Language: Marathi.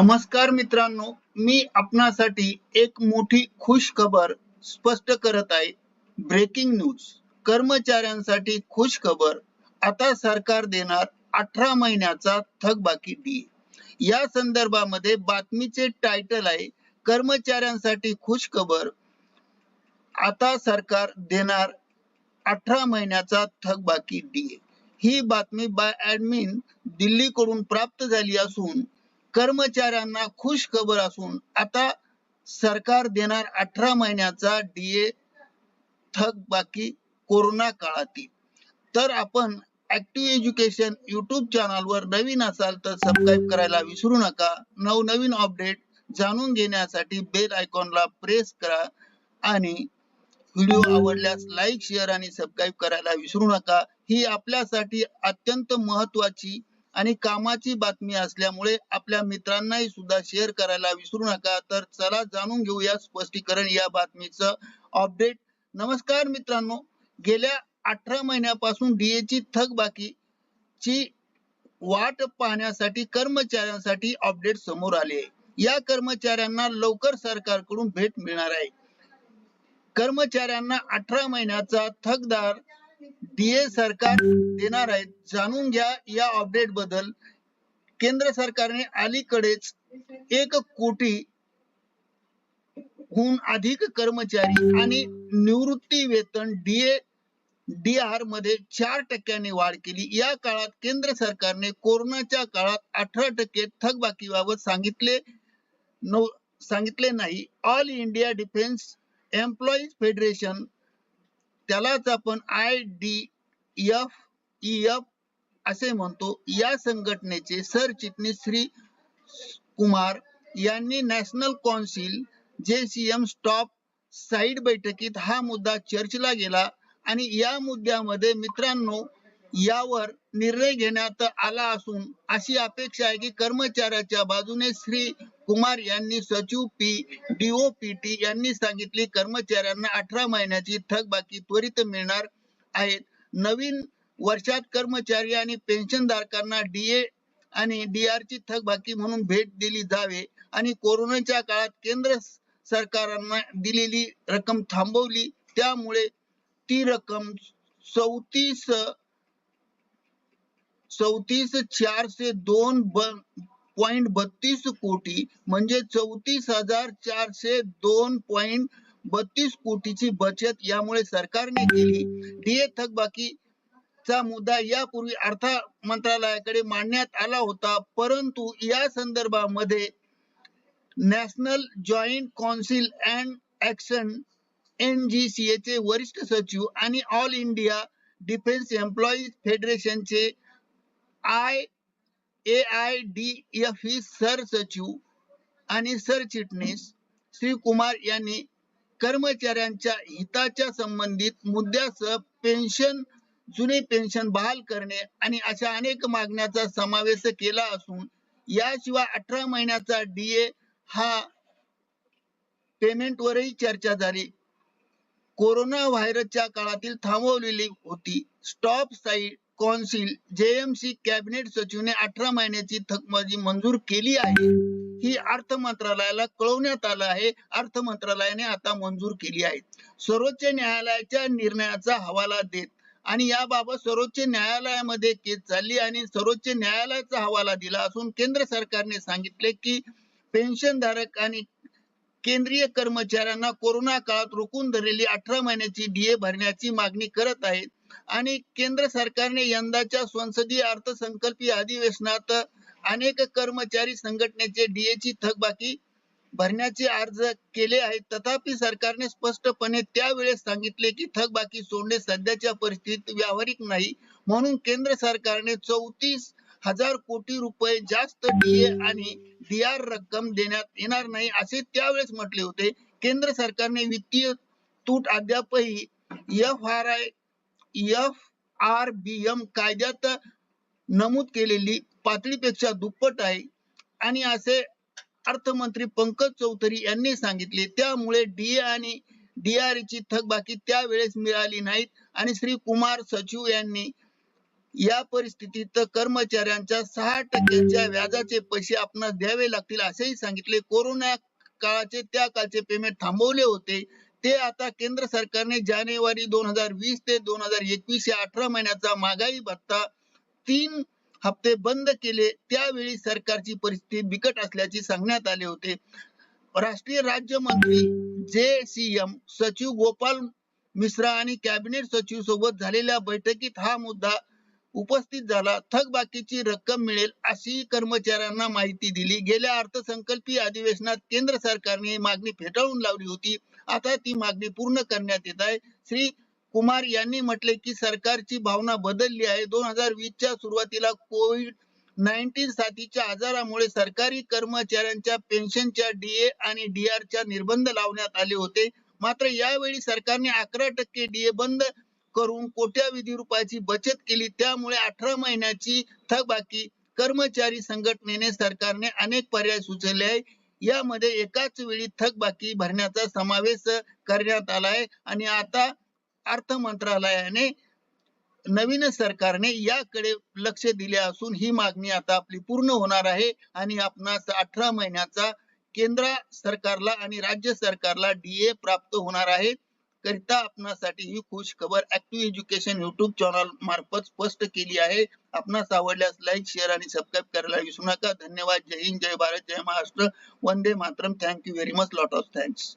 नमस्कार मित्रांनो मी आपणासाठी एक मोठी खुश खबर स्पष्ट करत आहे. Breaking news. कर्मचाऱ्यांसाठी खुश खबर आता सरकार देणार अठरा महिन्याचा थकबाकी डी या संदर्भामध्ये बातमीचे टायटल आहे कर्मचाऱ्यांसाठी खुश खबर आता सरकार देणार अठरा महिन्याचा थकबाकी डी ही बातमी बाय ऍडमिन दिल्लीकडून प्राप्त झाली असून कर्मचाऱ्यांना खुश खबर असून आता सरकार देणार अठरा महिन्याचा डीए थकबाकी कोरोना काळातील. तर आपण ऍक्टिव्ह एज्युकेशन युट्यूब चॅनलवर नवीन असाल तर सबस्क्राईब करायला विसरू नका. नवनवीन अपडेट जाणून घेण्यासाठी बेल आयकॉनला प्रेस करा आणि व्हिडिओ आवडल्यास लाईक शेअर आणि सबस्क्राईब करायला विसरू नका. ही आपल्यासाठी अत्यंत महत्वाची आणि कामाची बातमी असल्यामुळे आपल्या मित्रांनाही सुद्धा शेअर करायला विसरू नका. तर चला जाणून घेऊया स्पष्टीकरण या बातमीचं अपडेट नमस्कार मित्रांनो. गेल्या अठरा महिन्यापासून डीए ची थकबाकी ची वाट पाहण्यासाठी कर्मचाऱ्यांसाठी अपडेट समोर आले आहे. या कर्मचाऱ्यांना लवकर सरकारकडून भेट मिळणार आहे. कर्मचाऱ्यांना अठरा महिन्याचा थकदार डीए सरकार देणार आहे जाणून घ्या या अपडेटबद्दल. केंद्र सरकारने अलीकडेच एक कोटी हून अधिक कर्मचारी आणि निवृत्ती वेतन डीए डी आरमध्ये चार टक्क्यांनी वाढ केली. या काळात केंद्र सरकारने कोरोनाच्या काळात अठरा टक्के थकबाकीबाबत सांगितले सांगितले नाही. All India defence employees federation त्यालाच आपण I D F E F असे म्हणतो. या संघटनेचे सरचिटणीस श्री कुमार यांनी national council J C M staff side बैठकीत हा मुद्दा चर्चला गेला. आणि या मुद्द्यामध्ये मित्रांनो यावर निर्णय घेण्यात आला असून अशी अपेक्षा आहे की कर्मचाऱ्याच्या बाजूने श्री कुमार यांनी सचिव पी डीओपीटी यांनी सांगितले कर्मचाऱ्यांना अठरा महिन्याची थकबाकी त्वरित मिळणार आहेत. नवीन वर्षात कर्मचारी आणि पेन्शनधारकांना डीए आणि डीआर ची थकबाकी म्हणून भेट दिली जावे आणि कोरोनाच्या काळात केंद्र सरकारांना दिलेली रक्कम थांबवली. त्यामुळे ती रक्कम चौतीस चौतीस चारशे दोन पॉइंट बत्तीस कोटी म्हणजे चौतीस हजार चारशे दोन पॉइंट बत्तीस कोटीची बचत यामुळे सरकारने केली. डीए थकबाकी चा मुद्दा यापूर्वी अर्थ मंत्रालयाकडे मांडण्यात आला होता परंतु या संदर्भामध्ये national joint council and action N G C A चे वरिष्ठ सचिव आणि all India defence employees फेडरेशनचे I A I D F ही सरसचिव आणि सरचिटणीस श्री कुमार यांनी कर्मचाऱ्यांच्या हिताच्या संबंधित मुद्द्यासह पेन्शन जुने पेन्शन बहाल करणे आणि अशा अनेक मागण्याचा समावेश केला असून याशिवाय अठरा महिन्याचा डीए हा पेमेंट वरही चर्चा झाली. कोरोना व्हायरसच्या काळातील थांबवलेली होती. Staff side council JMC cabinet सचिवने अठरा महिन्याची थकबाजी मंजूर केली आहे. ही अर्थ मंत्रालयाला कळवण्यात आलं आहे. अर्थ मंत्रालयाने आता मंजूर केली आहे. सर्वोच्च न्यायालयाच्या निर्णयाचा हवाला देत आणि याबाबत सर्वोच्च न्यायालयामध्ये केस चालली आणि सर्वोच्च न्यायालयाचा हवाला दिला असून केंद्र सरकारने सांगितले की पेन्शनधारक आणि केंद्रीय कर्मचाऱ्यांना कोरोना काळात रोखून धरलेली अठरा महिन्याची डीए भरण्याची मागणी करत आहेत. आणि केंद्र सरकारने यंदाच्या संसदीय अर्थसंकल्पीय अधिवेशनात अनेक कर्मचारी संघटनेचे डीएची थकबाकी भरण्याचे अर्ज केले आहेत. तथापि सरकारने स्पष्टपणे त्यावेळेस सांगितले की थकबाकी सोडणे सध्याच्या परिस्थितीत व्यावहारिक नाही. म्हणून केंद्र सरकारने चौतीस हजार कोटी रुपये जास्त डीए आणि डीआर रक्कम देण्यात येणार नाही असे त्यावेळेस म्हटले होते. केंद्र सरकारने वित्तीय तूट अद्यापही F R I F R B M कायद्यात नमूद केलेली पातळीपेक्षा दुप्पट आहे. आणि असे अर्थमंत्री पंकज चौधरी यांनी सांगितले त्यामुळे डी आणि डीआर ची थकबाकी त्यावेळेस मिळाली नाहीत. आणि श्री कुमार सचिव यांनी या परिस्थितीत कर्मचाऱ्यांच्या सहा टक्क्याच्या व्याजाचे पैसे आपणास द्यावे लागतील असेही सांगितले. कोरोना काळाचे त्या काळचे पेमेंट थांबवले होते. ते आता केंद्र सरकारने जानेवारी दोन हजार वीस ते दोन हजार एकवीस या अठरा महिन्याचा महागाई भत्ता तीन हप्ते बंद केले. त्यावेळी सरकारची परिस्थिती बिकट असल्याचे सांगण्यात आले होते. राष्ट्रीय राज्यमंत्री जे सी एम सचिव गोपाल मिश्रा आणि कॅबिनेट सचिव सोबत झालेल्या बैठकीत हा मुद्दा उपस्थित झाला. थकबाकीची रक्कम मिळेल अशी कर्मचाऱ्यांना माहिती दिली. गेल्या अर्थसंकल्पीय अधिवेशनात केंद्र सरकारने मागणी फेटाळून लावली होती. आता ती मागणी पूर्ण करण्यात येत आहे. श्री कुमार यांनी म्हटले की सरकारची भावना बदलली आहे. दोन हजार वीसच्या सुरुवातीला कोविड नाईन्टीन साथीच्या आजारामुळे सरकारी कर्मचाऱ्यांच्या पेन्शनच्या डीए आणि डीआर च्या निर्बंध लावण्यात आले होते. मात्र यावेळी सरकारने अकरा टक्के डीए बंद करून कोट्यावधी रुपयाची बचत केली. त्यामुळे अठरा महिन्याची थकबाकी कर्मचारी संघटनेने सरकारने अनेक पर्याय सुचवले आहे यामध्ये एकाच वेळी थकबाकी भरण्याचा समावेश करण्यात आलाय. आणि आता अर्थ मंत्रालयाने नवीन सरकारने याकडे लक्ष दिले असून ही मागणी आता आपली पूर्ण होणार आहे. आणि आपणास अठरा महिन्याचा केंद्र सरकारला आणि राज्य सरकारला डीए प्राप्त होणार आहे. करिता आपणासाठी ही खुश खबर ऍक्टिव्ह एज्युकेशन युट्यूब चॅनल मार्फत स्पष्ट केली आहे. आपणास आवडल्यास लाईक शेअर आणि सबस्क्राईब करायला विसरू नका. धन्यवाद. जय हिंद. जय भारत. जय Maharashtra. Vande Mataram. Thank you very much lot of thanks